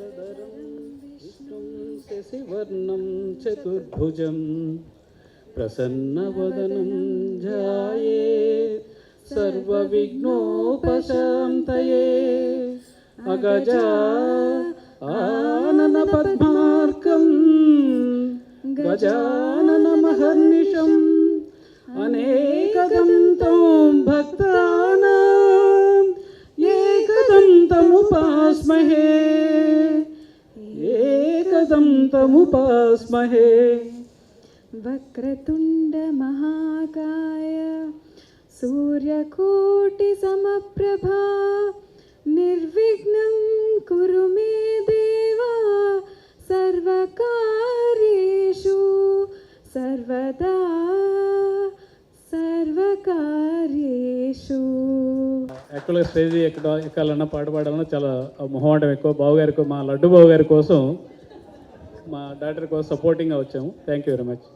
शशधरं चतुर्भुज प्रसन्न चतुर्भुजं प्रसन्नवदनं जाये सर्वविघ्नोपशान्तये पद्माक गजानन महर्निश अनेकदक्ता एक एकदन्तमुपास्महे ఏకదంతముపాస్మహే ఏకదంతముపాస్మహే वक्रतुण्डमहाकाय सूर्यकोटिसमप्रभा निर्विघ्नं कुरु मे देव सर्वकार्येषु सर्वदा सर्वकार्येषु యాక్చువల్గా స్టేజ్ ఎక్కడ ఎక్కాలన్నా పాట పాడాలన్నా చాలా మొహమాటం ఎక్కువ బావు గారి కో- మా లడ్డు బావు గారి కోసం మా డాక్టర్ కోసం సపోర్టింగ్గా వచ్చాము. Thank you very much